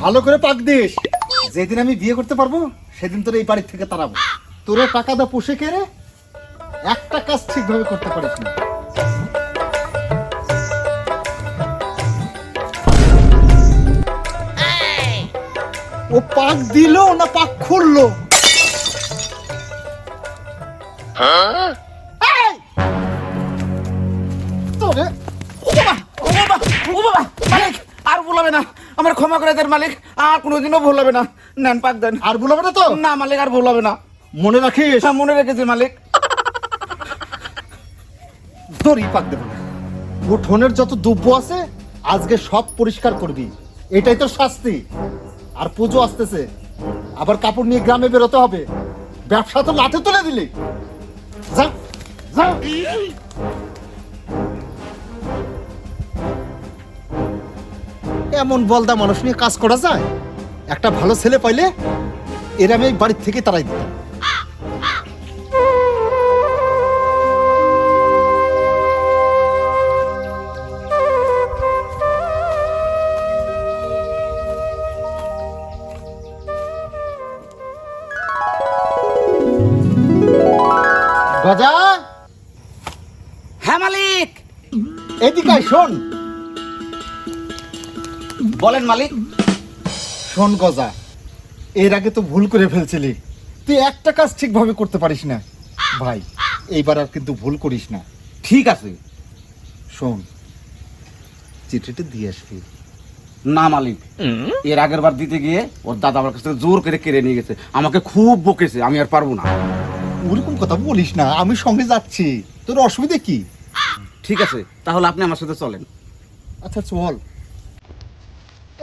ভালো করে পাক দিস। যেদিন আমি বিয়ে করতে পারব, সেদিন তোর এই বাড়ি থেকে তাড়াবো। তোরে টাকা দা পুষে কেড়ে একটা কাজ ঠিকভাবে করতে পারিস না। ও পাক দিল না পাক খুললো তোরে? ও বাবা ও বাবা ও বাবা মালিক আর ভুলাবে না। আমার ক্ষমা করে দেন মালিক আর কোনোদিনও ভুলাবে না। নেন পাক দেন। আর বলবে না তো? না মালিক আর ভুলাবে না। মনে রাখিস? হ্যাঁ, মনে রেখেছি মালিক। তোরই পাক দেবো না। উঠোনের যত দুব্য আছে আজকে সব পরিষ্কার করবি। এটাই তো শাস্তি। আর পুজো আসতেছে। আবার কাপড় নিয়ে গ্রামে বেরোতে হবে। ব্যবসা তো লাঠে তুলে দিলি। এমন বলদা মানুষ নিয়ে কাজ করা যায়? একটা ভালো ছেলে পাইলে এর আমি বাড়ির থেকে তারাই দিতাম। গজা? হ্যাঁ মালিক। এদিকে আয়, শোন। বলেন মালিক। শোন গজা এর আগে তো ভুল করে ফেলছিলি। তুই একটা কাজ ঠিকভাবে করতে পারিস না। ভাই এইবার আর কিন্তু ভুল করিস না। ঠিক আছে। শোন চিঠিটা দিয়ে আসবি। না মালিক। এর আগের বার দিতে গিয়ে ওর দাদা আমার কাছ থেকে জোর করে কেড়ে নিয়ে গেছে। আমাকে খুব বকেছে আমি আর পারব না। ওরকম কথা বলিস না আমি সঙ্গে যাচ্ছি। তোর অসুবিধা কি? ঠিক আছে তাহলে আপনি আমার সাথে চলেন। আচ্ছা চল।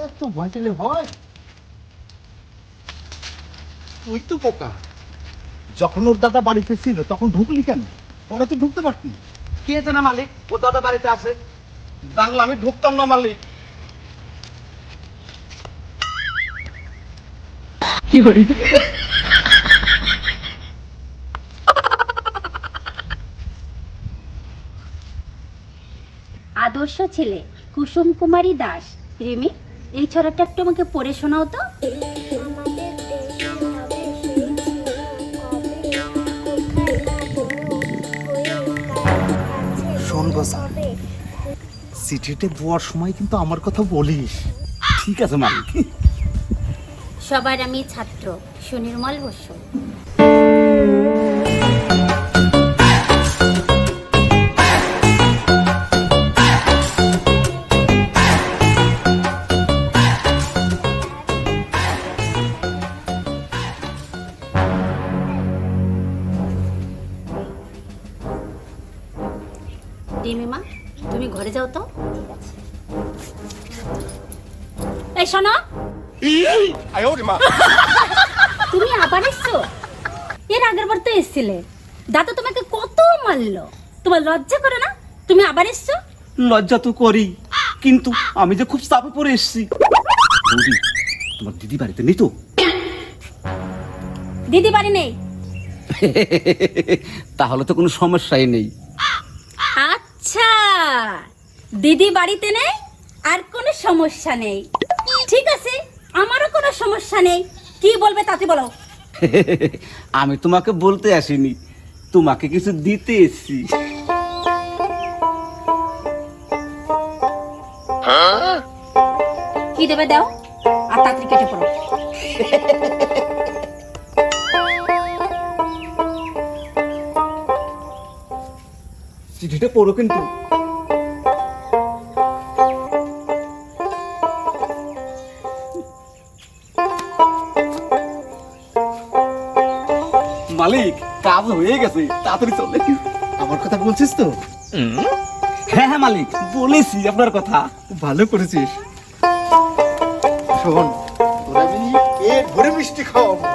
এত ভয় পেলে হয়। তুই তো পোকা যখন ওর দাদা বাড়িতে ছিল তখন ঢুকলি কেন? ওরা তো ঢুকতে পারতি। কে জানা মালিক ও দাদা বাড়িতে আছে। জানলে আমি ঢুকতাম না মালিক। আদর্শ ছেলে। কুসুম কুমারী দাস। রিমি এই ছড়াটা একটু আমাকে পড়ে শোনাও তো। শোন গোসা চিঠিটা দেওয়ার সময় কিন্তু আমার কথা বলিস। ঠিক আছে মালিক সবার আমি ছাত্র সুনির্মল বসু। আবার এসছো? এর আগের বার তো এসছিলে। দাদা তোমাকে কত মারলো? তোমার লজ্জা করে না? তুমি আবার এসছো? লজ্জা তো করি কিন্তু আমি যে খুব চাপে পড়ে এসেছি। বৌদি তোমার দিদি বাড়িতে নেই তো? দিদি বাড়ি নেই। তাহলে তো কোনো সমস্যাই নেই। আচ্ছা দিদি বাড়িতে নেই আর কোনো সমস্যা নেই। ঠিক আছে আমারও কোনো সমস্যা নেই। কি বলবে তাতে বলো। আমি তোমাকে বলতে আসিনি তোমাকে কিছু দিতে এসেছি। কি দেবে দাও? আর তাড়াতাড়ি কেটে পড়ো। চিঠিটা পড়ো কিন্তু। মালিক কাজ হয়ে গেছে তাড়াতাড়ি চলে। আমার কথা বলছিস তো? হ্যাঁ হ্যাঁ মালিক বলেছি আপনার কথা। ভালো করেছিস। শোন ভরে মিষ্টি খাওয়াবো।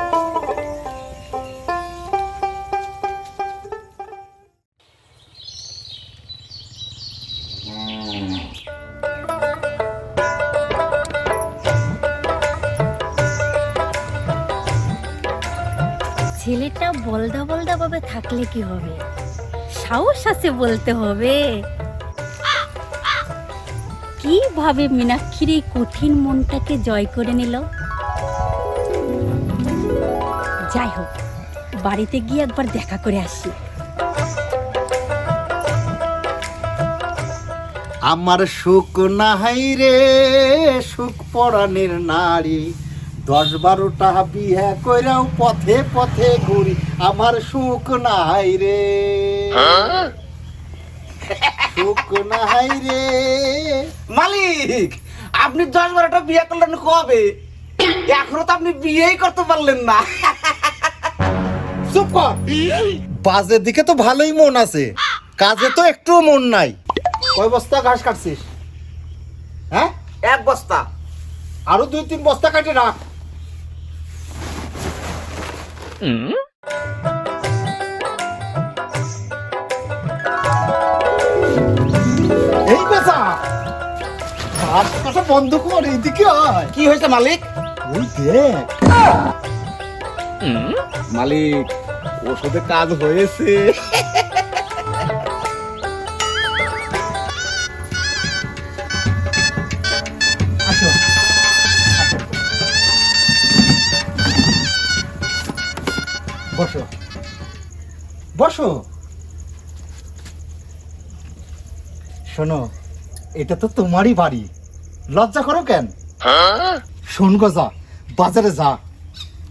বলদা বলদা ভাবে থাকলে কি হবে সাহস আছে বলতে হবে কীভাবে মীনাক্ষীর এই কঠিন মনটাকে জয় করে নিল যাই হোক বাড়িতে গিয়ে একবার দেখা করে আসি আমার সুখ নাই রে সুখ পরাণের নারী দশ বারোটা বিয়ে কইরাও পথে পথে ঘুরি আমার সুখ নাই রে। সুখ নাই রে। মালিক আপনি দশ বারোটা বিয়ে করলেন কবে? এখনও তো আপনি বিয়েই করতে পারলেন না। চুপ কর। বাজের দিকে তো ভালোই মন আছে। কাজে তো একটুও মন নাই। কয় বস্তা ঘাস কাটছিস? হ্যাঁ? এক বস্তা। আরও দুই তিন বস্তা কাটে রাখ। এই বেচা ঘাস কথা বন্ধ কর এইদিকে আয়। কি হয়েছে মালিক? ওই দেখ। মালিক ওষুধে কাজ হয়েছে। শোনো এটা তো তোমারই বাড়ি। লজ্জা করো কেন? শোন গো যা বাজারে যা।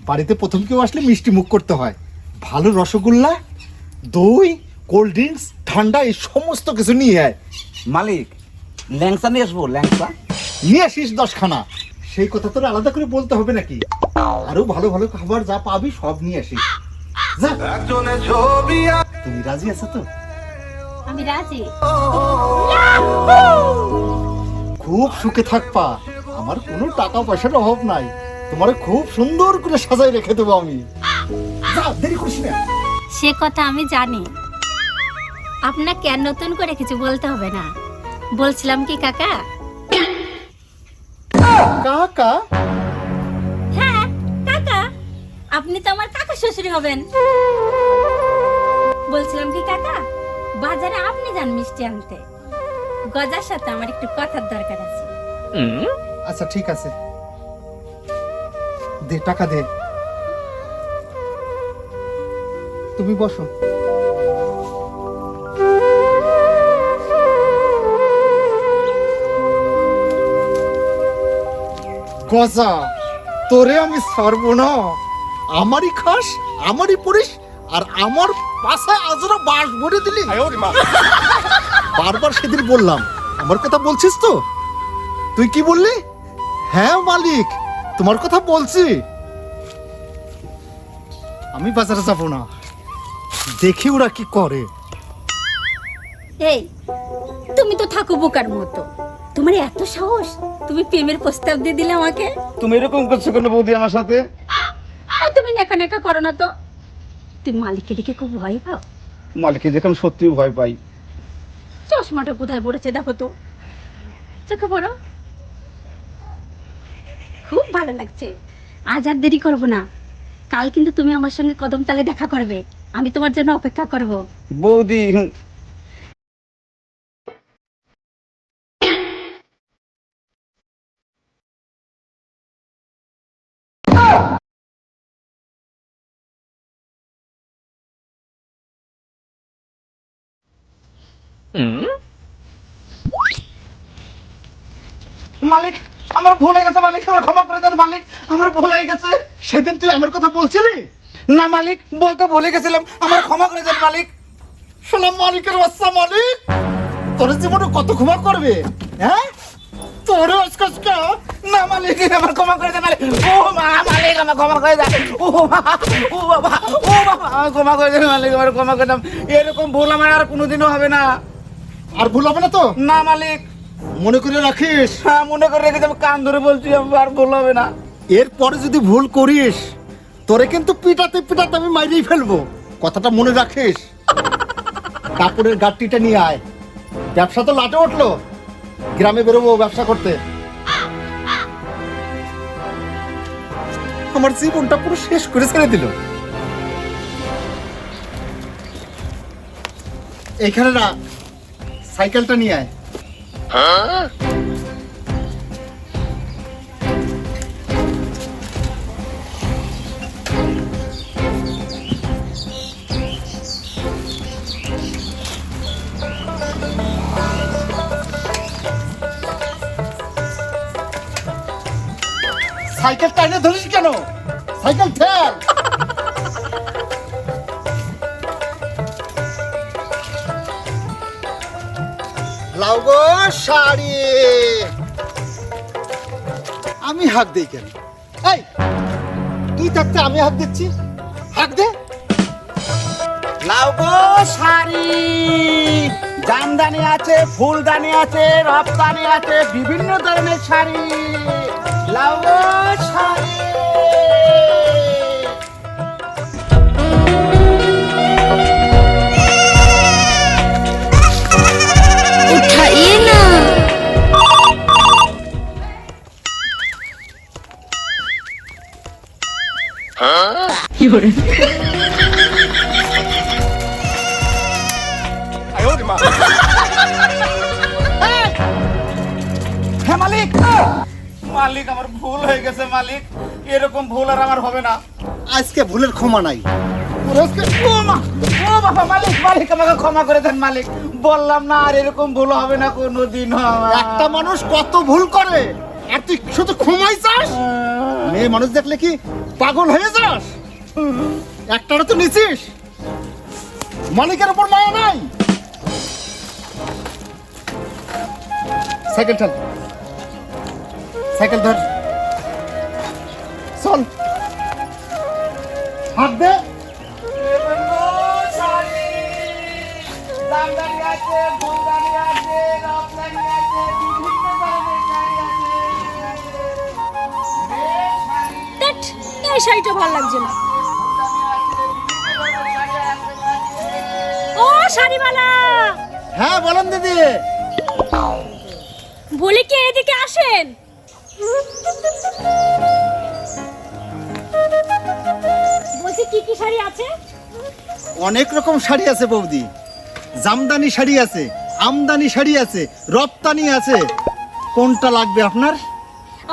বাড়িতে প্রথম কেউ আসলে মিষ্টি মুখ করতে হয়। ভালো রসগোল্লা দই কোল্ড ড্রিঙ্কস ঠান্ডা এই সমস্ত কিছু নিয়ে আয়। মালিক ল্যাংসা নিয়ে আসব ল্যাংসা নিয়ে আসিস দশখানা। সেই কথা তোর আলাদা করে বলতে হবে নাকি? আরও ভালো ভালো খাবার যা পাবি সব নিয়ে আসিস। তুমি রাজি আছো তো? আমি রাজি। খুব সুখে থাকবা। আমার কোনো টাকা পয়সার অভাব নাই। তোমার খুব সুন্দর করে সাজাই রেখে দেবো আমি। যা দেরি করিস না। সে কথা আমি জানি। আপনাকে আর নতুন করে কিছু বলতে হবে না। বলছিলাম কি কাকা? কাকা? হ্যাঁ কাকা। আপনি তো আমার কাকা শ্বশুর হবেন। বলছিলাম কি কাকা? বাজারে আপনি যান মিষ্টি আনতে। গজার সাথে আমার একটু কথার দরকার আছে। আচ্ছা ঠিক আছে। দে টাকা দে। তুমি বসো। গজা তোরে আমি ছাড়বো না। আমারই খাস আমারই পড়িস আর আমার পাশায় আজরা বাস ভরে দিলি। বারবার সেদিন বললাম আমার কথা বলছিস তো? তুই কি বললি? হ্যাঁ মালিক তোমার কথা বলছি। আমি বাজারে যাব না। দেখি ওরা কি করে। এই তুমি তো থাকো বোকার মতো। তোমার এত সাহস তুমি প্রেমের প্রস্তাব দিয়ে দিলে আমাকে? তুমি এরকম করছ কেন বৌদি আমার সাথে? আর তুমি নেকা নেকা করো না তো। তুমি মালিককে দেখে খুব ভয় পাও? মালিককে দেখে আমি সত্যি ভয় পাই। চশমাটা কোথায় পড়েছে দেখো তো। চোখে পড়ো। খুব ভালো লাগছে। আজ আর দেরি করব না। কাল কিন্তু তুমি আমার সঙ্গে কদম তালে দেখা করবে। আমি তোমার জন্য অপেক্ষা করব। বৌদি মালিক, আমার ভুল হয়ে গেছে, মালিক, আমার ক্ষমা করে দেন, মালিক, আমার ভুল হয়ে গেছে। সেদিন তুই আমার কথা বলছিলি? না, মালিক, বলতে ভুলে গেছিলাম, আমার ক্ষমা করে দেন, মালিক। সালাম মালিকের বাচ্চা, মালিক, তোর জীবনে কত ক্ষমা করবে হ্যাঁ? তোর না, মালিক, আমার ক্ষমা করে দেন, মালিক। ও মা, মালিক, আমার ক্ষমা করে দেন। ও মা, ও বাবা ও বাবা, আমার ক্ষমা করে দেন, মালিক, আমার ক্ষমা করে দেন। এরকম ভুল আমার আর কোনোদিনও হবে না। আর ভুল হবে না তো? না মালিক। মনে করে রাখিস। হ্যাঁ মনে করে রেখেছি আমি কান ধরে বলছি আর ভুল হবে না। এরপরে যদি ভুল করিস তোরে কিন্তু পিটাতে পিটাতে আমি মাইরেই ফেলব। কথাটা মনে রাখিস। কাপড়ের গাড়িটা নিয়ে আয়। ব্যবসা তো লাটে উঠল। গ্রামে বেরোবো ব্যবসা করতে। আমার জীবনটা পুরো শেষ করে ছেড়ে দিল। এখানে না সাইকেলটা নিয়ে আয়। সাইকেল টাইনে ধরিস কেন? সাইকেল ঠেল লাউ গো শাড়ি। আমি হাক দেই কেন? এই, তুই থাকতে আমি হাক দিচ্ছি? হাক দে। লাউ গো শাড়ি। জামদানি আছে, ফুলদানি আছে, রপ্তানি আছে, বিভিন্ন ধরনের শাড়ি। লাউ গো শাড়ি। হ্যাঁ মালিক। মালিক আমার ভুল হয়ে গেছে মালিক। এরকম ভুল আর আমার হবে না। আজকে ভুলের ক্ষমা নাই। মালিক মালিক আমাকে ক্ষমা করে দেন মালিক। বললাম না আর এরকম ভুল হবে না কোনোদিন একটা মানুষ কত ভুল করে আর তুই শুধু ক্ষমাই চাস? মেয়ে মানুষ দেখলে কি পাগল হয়ে যাস? একটারও তো নিছিস। মালিকের উপর মায়া নাই। সাইকেল ঠেল সাইকেল ধর। চল। হাত দে। আছে শাড়িটা ভালো লাগছে না। ও শাড়িওয়ালা। হ্যাঁ বলেন দিদি। বলি কি এদিকে আসেন? বলছি কি কি শাড়ি আছে? অনেক রকম শাড়ি আছে বৌদি। জামদানি শাড়ি আছে আমদানি শাড়ি আছে রপ্তানি আছে। কোনটা লাগবে আপনার?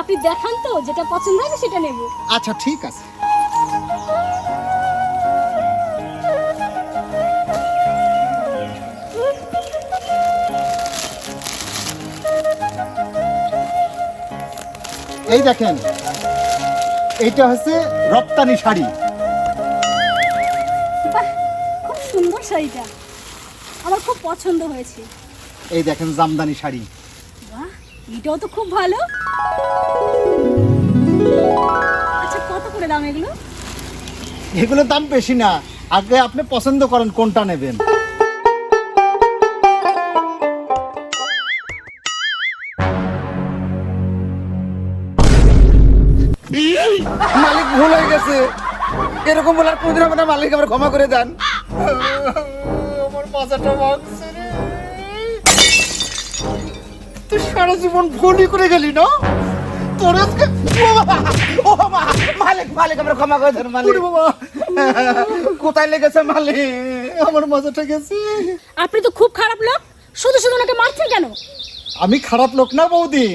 আপনি দেখান তো যেটা পছন্দ হবে সেটা নেব। আচ্ছা ঠিক আছে। এই দেখেন এইটা হচ্ছে রপ্তানি শাড়ি। বাহ খুব সুন্দর শাড়িটা। আমার খুব পছন্দ হয়েছে। এই দেখেন জামদানি শাড়ি। বাহ এটাও তো খুব ভালো। আচ্ছা এগুলো? দাম বেশি না। আগে আপনি পছন্দ করেন কোনটা নেবেন। মালিক ভুল হয়ে গেছে। এরকম বলার কোনদিন মালিক আমার ক্ষমা করে দেন। তুই সারা জীবন ভুলই করে গেলি না? তোর আজকে ও বাবা মালিক মালিক আমার ক্ষমা করে দেন মালিক। বাবা। কোথায় লেগেছে মালিক? আমার মাথাটা গেছে। আপনি তো খুব খারাপ লোক। শুধু শুধু ওনাকে মারছেন কেন? আমি খারাপ লোক না বৌদি।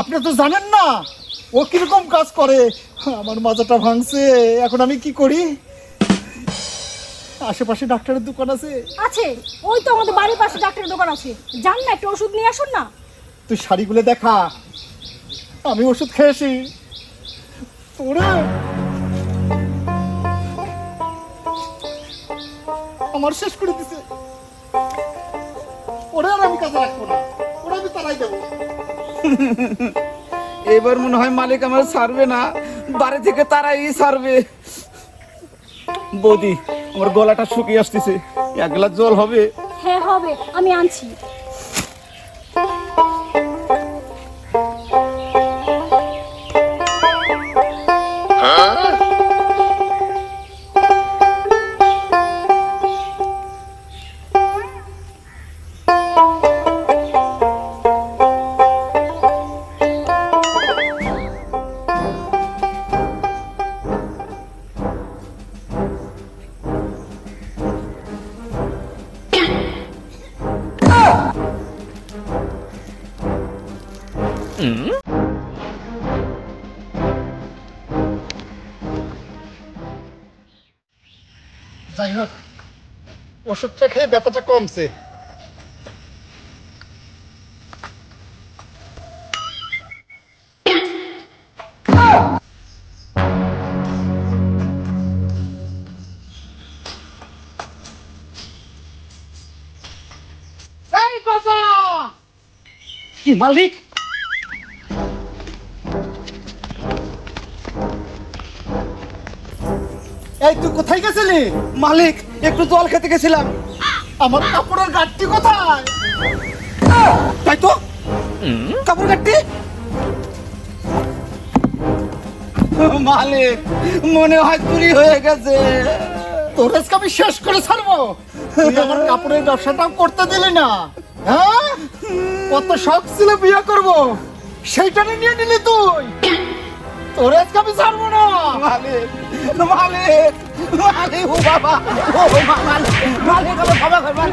আপনি তো জানেন না ও কীরকম কাজ করে। আমার মাথাটা ভাঙছে। এখন আমি কি করি? আশেপাশে ডাক্তারের দোকান আছে। আছে। ওই তো আমাদের বাড়ির পাশে ডাক্তারের দোকান আছে। যান না একটু ওষুধ নিয়ে আসুন না। তুই শাড়িগুলো দেখা। আমি ওষুধ খেয়েছি। ওরে! আমার শেষ করে দিছে। ওরে আর আমি কাজে রাখব না। ওরে আমি তারাই দেবো। এবার মনে হয় মালিক আমার ছাড়বে না। বাড়ি থেকে তারাই ছাড়বে। বৌদি আমার গলাটা শুকিয়ে আসতেছে। এক গ্লাস জল হবে? হ্যাঁ হবে। আমি আনছি। কমছে। মালিক? এই তুই কোথায় গেছিলি? মালিক একটু জল খেতে গেছিলাম। আমার কাপড়ের গাঠটি কোথায়? তাই তো? কাপড় কাটটি মালিক, মনে হয় চুরি হয়ে গেছে। তোর আজকে আমি শেষ করে ছাড়বো। আমার কাপড়ের ব্যবসাটাও করতে দিলি না। হ্যাঁ? কত শখ ছিল বিয়ে করব। সেইটা নিয়ে নিলি তুই। তোর আজকে আমি ছাড়বো না। মালিক মালে মালে ও বাবা ও মালে মালে কবে ক্ষমা করবেন